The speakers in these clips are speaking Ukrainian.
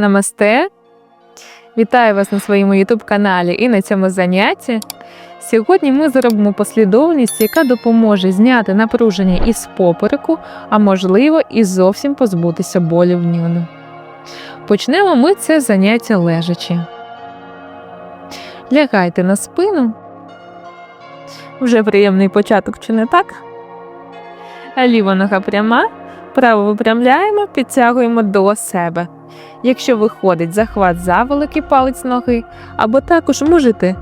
Намасте! Вітаю вас на своєму YouTube каналі і на цьому занятті. Сьогодні ми зробимо послідовність, яка допоможе зняти напруження із попереку, а можливо, і зовсім позбутися болю в ньому. Почнемо ми це заняття лежачи. Лягайте на спину. Вже приємний початок, чи не так? Ліва нога пряма, праву випрямляємо, підтягуємо до себе. Якщо виходить захват за великий палець ноги, або також можете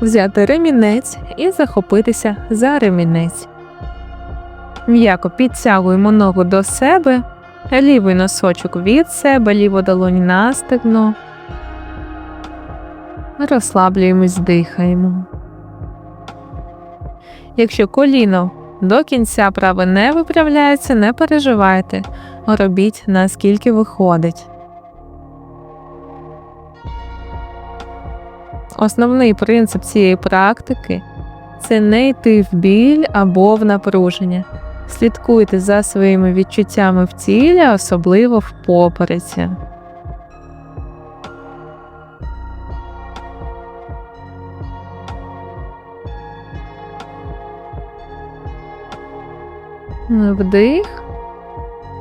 взяти ремінець і захопитися за ремінець. М'яко підтягуємо ногу до себе, лівий носочок від себе, ліву долонь на стегно. Розслаблюємось, дихаємо. Якщо коліно до кінця праве не виправляється, не переживайте. Робіть наскільки виходить. Основний принцип цієї практики це не йти в біль або в напруження. Слідкуйте за своїми відчуттями в тілі, особливо в попереці. Вдих.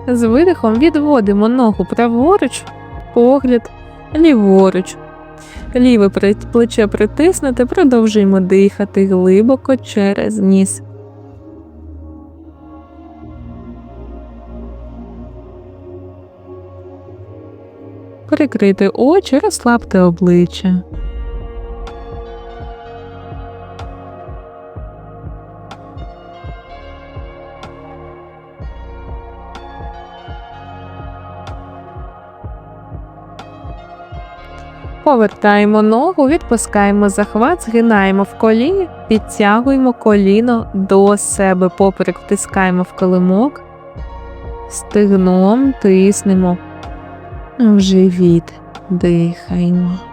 З видихом відводимо ногу праворуч, погляд ліворуч. Ліве плече притиснути, продовжуємо дихати глибоко через ніс. Прикрити очі, розслабте обличчя. Повертаємо ногу, відпускаємо захват, згинаємо в коліні, підтягуємо коліно до себе, поперек втискаємо в килимок, стигном тиснемо. В живіт, дихаємо.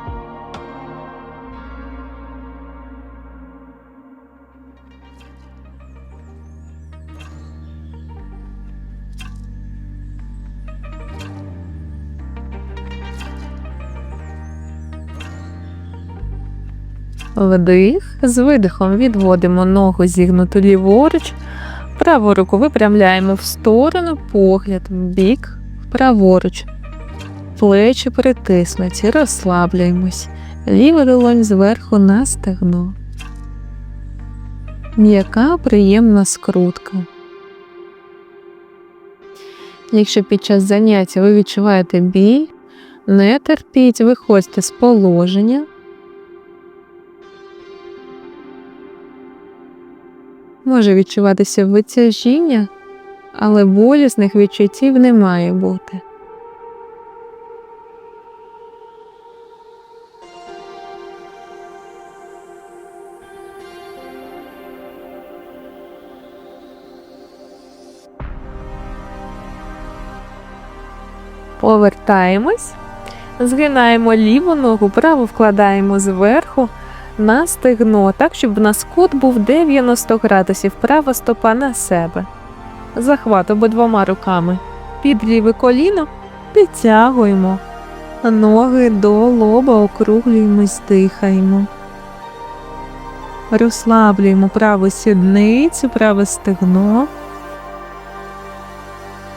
Вдих, з видихом відводимо ногу зігнуту ліворуч, праву руку випрямляємо в сторону, погляд бік, праворуч. Плечі притиснуті, розслаблюємось. Ліва долонь зверху на стегно. М'яка приємна скрутка. Якщо під час заняття ви відчуваєте біль, не терпіть, виходьте з положення. Може відчуватися витяжіння, але болісних відчуттів не має бути. Повертаємось, згинаємо ліву ногу, праву вкладаємо зверху на стегно, так, щоб в нас кут був 90 градусів, права стопа на себе. Захват обидвома руками. Під ліве коліно підтягуємо. Ноги до лоба округлюємось, дихаємо. Розслаблюємо праву сідницю, праве стегно.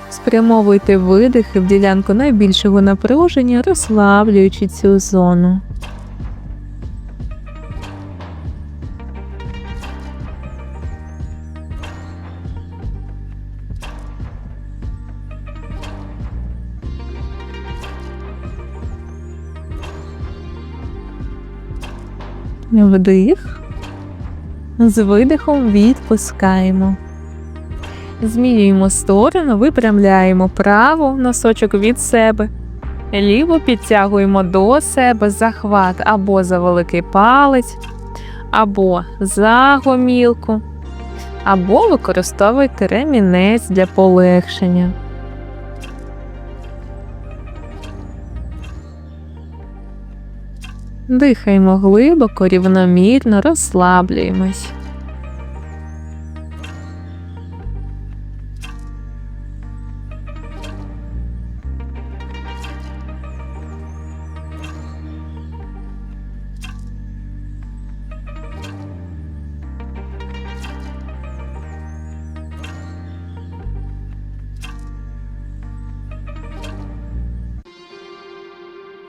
Спрямовуйте видихи в ділянку найбільшого напруження, розслаблюючи цю зону. Вдих. З видихом відпускаємо. Змінюємо сторону, випрямляємо праву носочок від себе. Ліву підтягуємо до себе захват або за великий палець, або за гомілку, або використовуйте ремінець для полегшення. Дихаємо глибоко, рівномірно, розслаблюємось.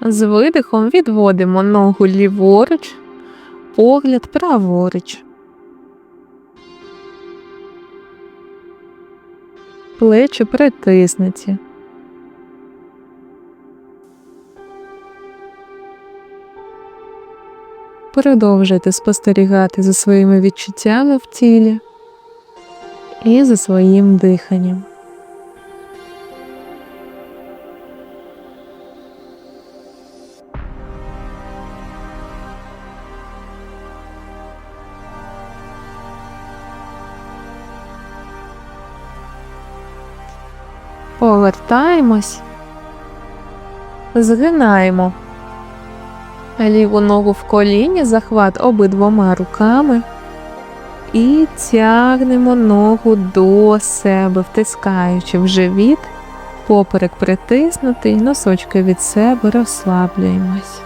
З видихом відводимо ногу ліворуч, погляд праворуч. Плечі притиснуті. Продовжуйте спостерігати за своїми відчуттями в тілі і за своїм диханням. Повертаємось, згинаємо. Ліву ногу в коліні, захват обидвома руками. І тягнемо ногу до себе, втискаючи в живіт, поперек притиснутий, носочки від себе розслаблюємось.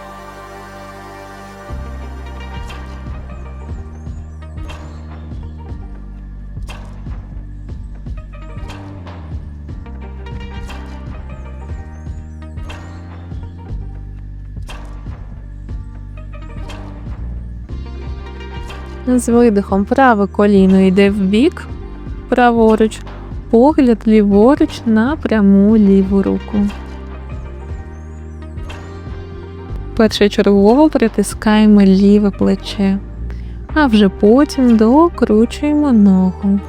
З видихом праве коліно йде вбік, праворуч, погляд ліворуч на пряму ліву руку. Першочергово притискаємо ліве плече, а вже потім докручуємо ногу.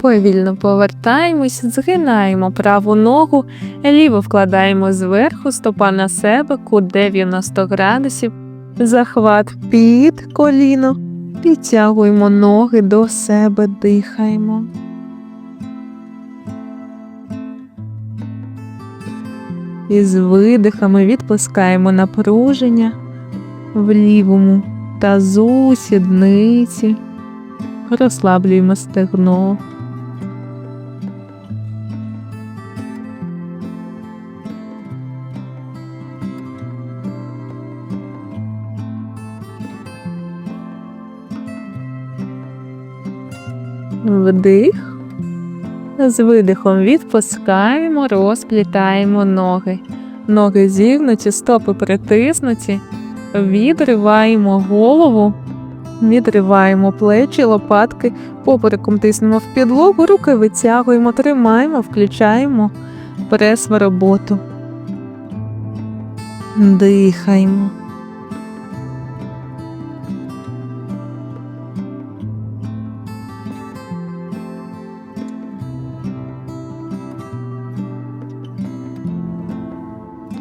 Повільно повертаємось, згинаємо праву ногу, ліву вкладаємо зверху, стопа на себе, кут 90 градусів, захват під коліно, підтягуємо ноги до себе, дихаємо. І з видихами відпускаємо напруження в лівому тазу, сідниці, розслаблюємо стегно. Вдих. З видихом відпускаємо, розплітаємо ноги. Ноги зігнуті, стопи притиснуті. Відриваємо голову, відриваємо плечі, лопатки, попереком тиснемо в підлогу, руки витягуємо, тримаємо, включаємо прес в роботу. Дихаємо.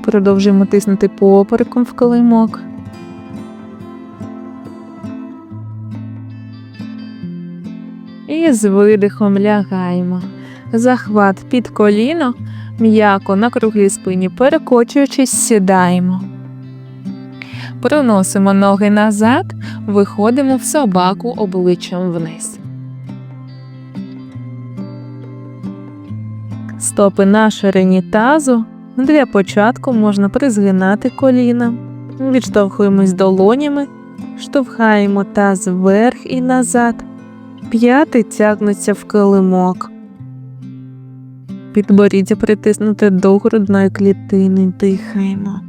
Продовжуємо тиснути попереком в килимок. І з видихом лягаємо. Захват під коліно, м'яко на круглій спині, перекочуючись, сідаємо. Проносимо ноги назад, виходимо в собаку обличчям вниз. Стопи на ширині тазу. Для початку можна призгинати коліна, відштовхуємось долонями, штовхаємо таз вверх і назад, п'яти тягнуться в килимок. Підборіддя притиснути до грудної клітини, дихаємо.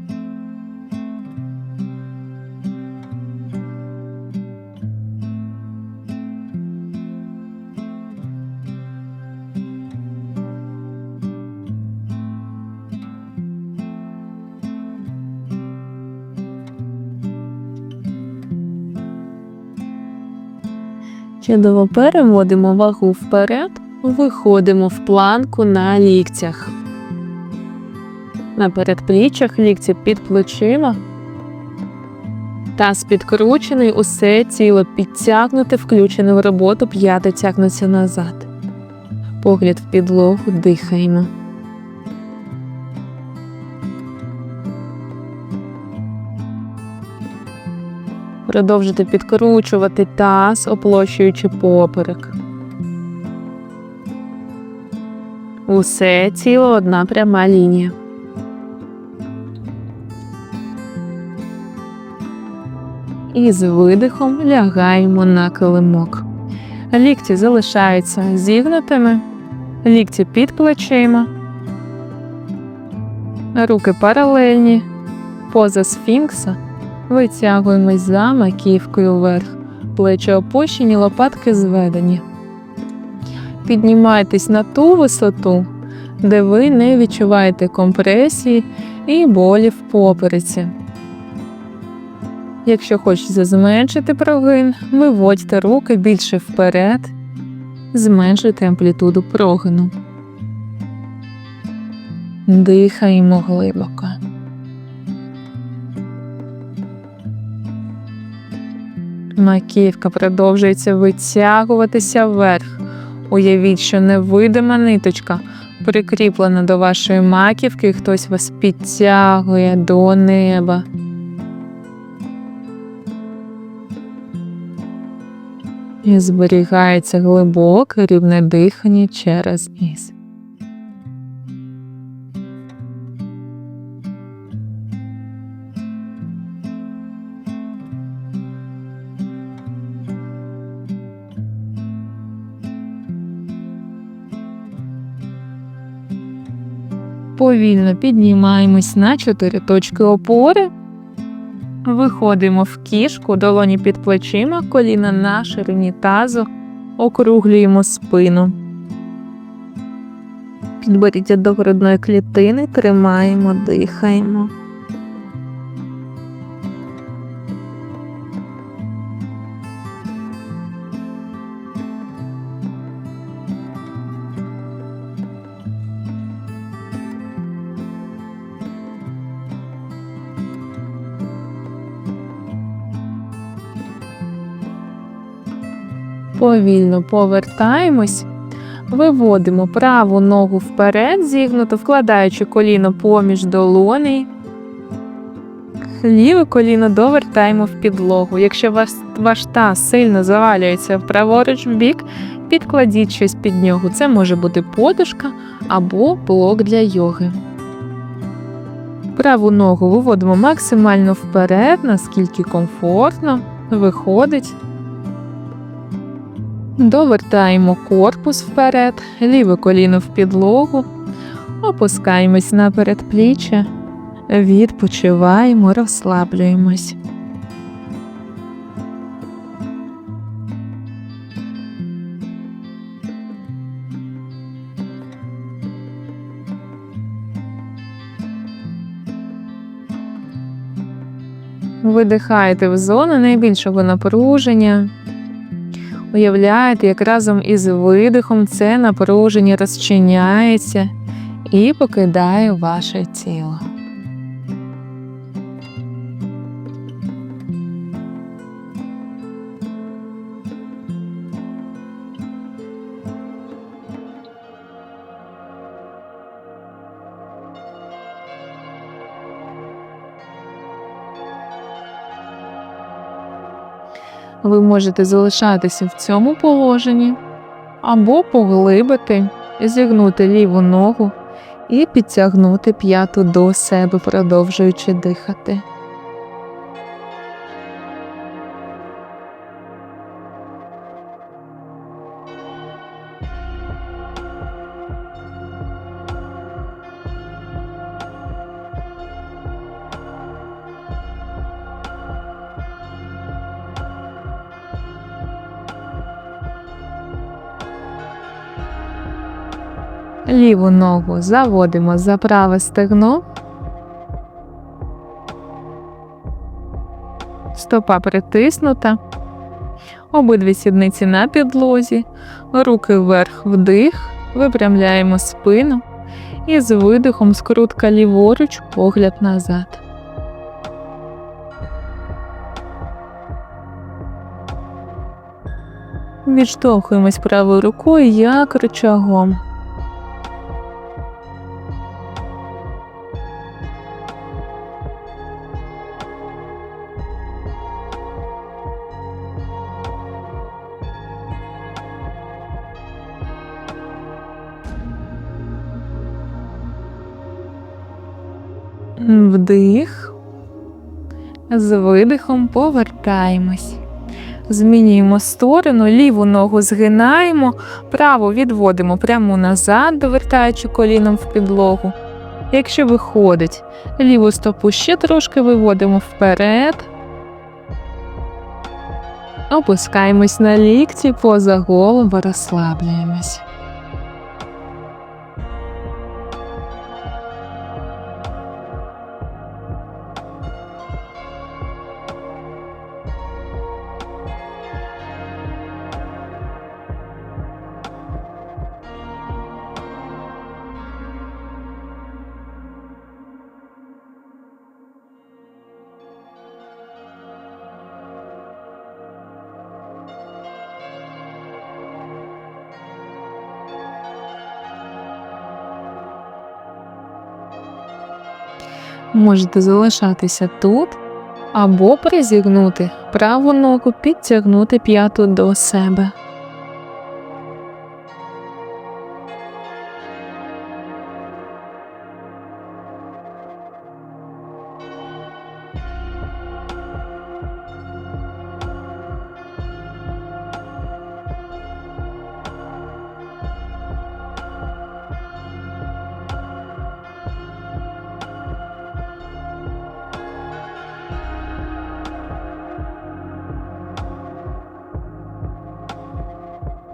Чудово переводимо вагу вперед, виходимо в планку на ліктях. На передпліччях лікті під плечима. Таз підкручений, усе тіло підтягнуте, включене в роботу, п'яти тягнуться назад. Погляд в підлогу, дихаємо. Продовжуйте підкручувати таз, оплощуючи поперек. Усе ціло одна пряма лінія. І з видихом лягаємо на килимок. Лікті залишаються зігнутими, лікті під плечима, руки паралельні, поза сфінкса. Витягуємось за маківкою вверх, плечі опущені, лопатки зведені. Піднімайтесь на ту висоту, де ви не відчуваєте компресії і болі в попереці. Якщо хочете зменшити прогин, виводьте руки більше вперед, зменшуйте амплітуду прогину. Дихаємо глибоко. Маківка продовжується витягуватися вверх. Уявіть, що невидима ниточка прикріплена до вашої маківки, і хтось вас підтягує до неба. І зберігається глибоке рівне дихання через ніс. Повільно піднімаємось на чотири точки опори. Виходимо в кішку, долоні під плечима, коліна на ширині тазу, округлюємо спину. Підберіться до грудної клітини, тримаємо, дихаємо. Повільно повертаємось, виводимо праву ногу вперед, зігнуто, вкладаючи коліно поміж долоней. Ліве коліно довертаємо в підлогу. Якщо ваш, ваш таз сильно завалюється праворуч в бік, підкладіть щось під нього. Це може бути подушка або блок для йоги. Праву ногу виводимо максимально вперед, наскільки комфортно, виходить. Довертаємо корпус вперед, ліве коліно в підлогу, опускаємось на передпліччя, відпочиваємо, розслаблюємось. Видихаєте в зону найбільшого напруження. Уявляєте, як разом із видихом це напруження розчиняється і покидає ваше тіло. Ви можете залишатися в цьому положенні або поглибити, зігнути ліву ногу і підтягнути п'яту до себе, продовжуючи дихати. Ліву ногу заводимо за праве стегно. Стопа притиснута. Обидві сідниці на підлозі, руки вверх вдих, випрямляємо спину і з видихом скрутка ліворуч, погляд назад. Відштовхуємось правою рукою як рычагом. Вдих. З видихом повертаємось. Змінюємо сторону, ліву ногу згинаємо, праву відводимо прямо назад, довертаючи коліном в підлогу. Якщо виходить, ліву стопу ще трошки виводимо вперед. Опускаємось на лікті, поза голову розслаблюємось. Можете залишатися тут або призігнути праву ногу, підтягнути п'яту до себе.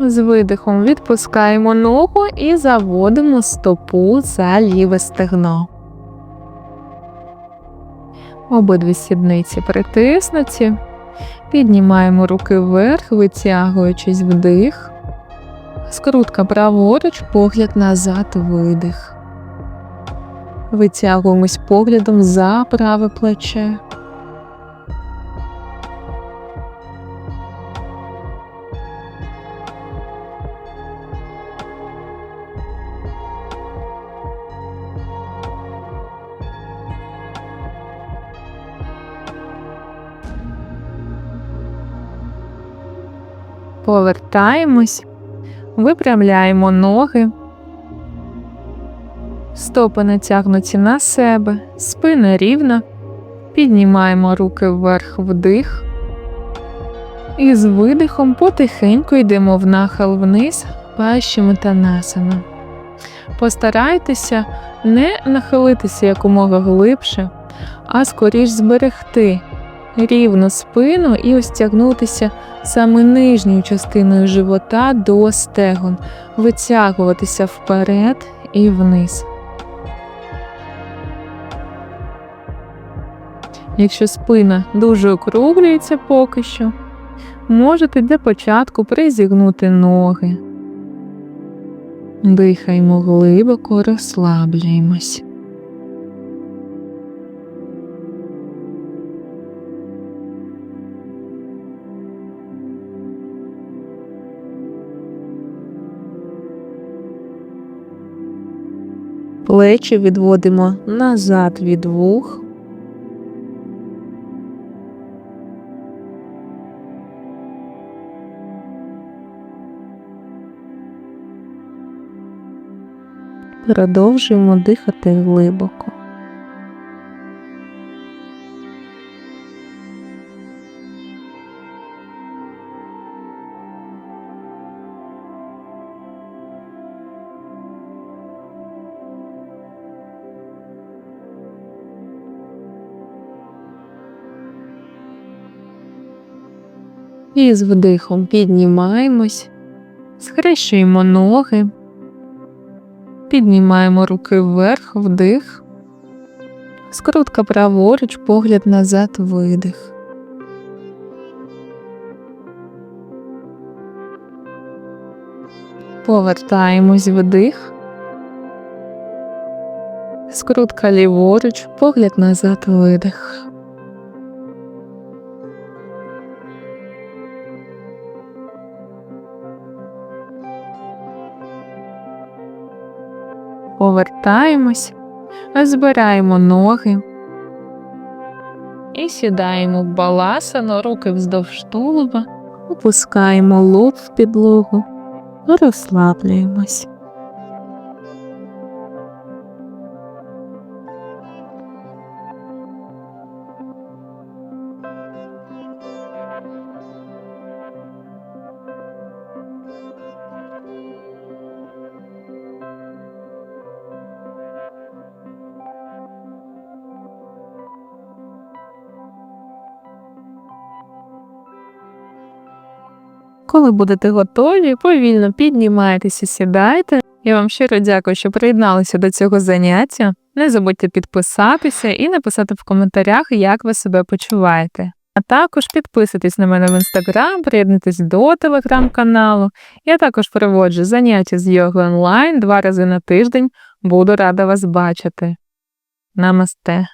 З видихом відпускаємо ногу і заводимо стопу за ліве стегно. Обидві сідниці притиснуті. Піднімаємо руки вверх, витягуючись вдих. Скрутка праворуч, погляд назад, видих. Витягуємось поглядом за праве плече. Повертаємось, випрямляємо ноги, стопи натягнуті на себе, спина рівна, піднімаємо руки вверх вдих. І з видихом потихеньку йдемо в нахил вниз пащимутанасана. Постарайтеся не нахилитися якомога глибше, а скоріш зберегти рівну спину і ось тягнутися саме нижньою частиною живота до стегон, витягуватися вперед і вниз. Якщо спина дуже округлюється поки що, можете для початку призігнути ноги. Дихаємо глибоко, розслаблюємось. Плечі відводимо назад від вух. Продовжуємо дихати глибоко. І з вдихом піднімаємось, схрещуємо ноги, піднімаємо руки вверх, вдих, скрутка праворуч, погляд назад, видих. Повертаємось вдих, скрутка ліворуч, погляд назад, видих. Повертаємось, збираємо ноги і сідаємо в баласану, руки вздовж тулуба, опускаємо лоб в підлогу, розслаблюємось. Коли будете готові, повільно піднімайтеся, сідайте. Я вам щиро дякую, що приєдналися до цього заняття. Не забудьте підписатися і написати в коментарях, як ви себе почуваєте. А також підписуйтесь на мене в інстаграм, приєднуйтесь до телеграм-каналу. Я також проводжу заняття з йоги онлайн два рази на тиждень. Буду рада вас бачити. Намасте.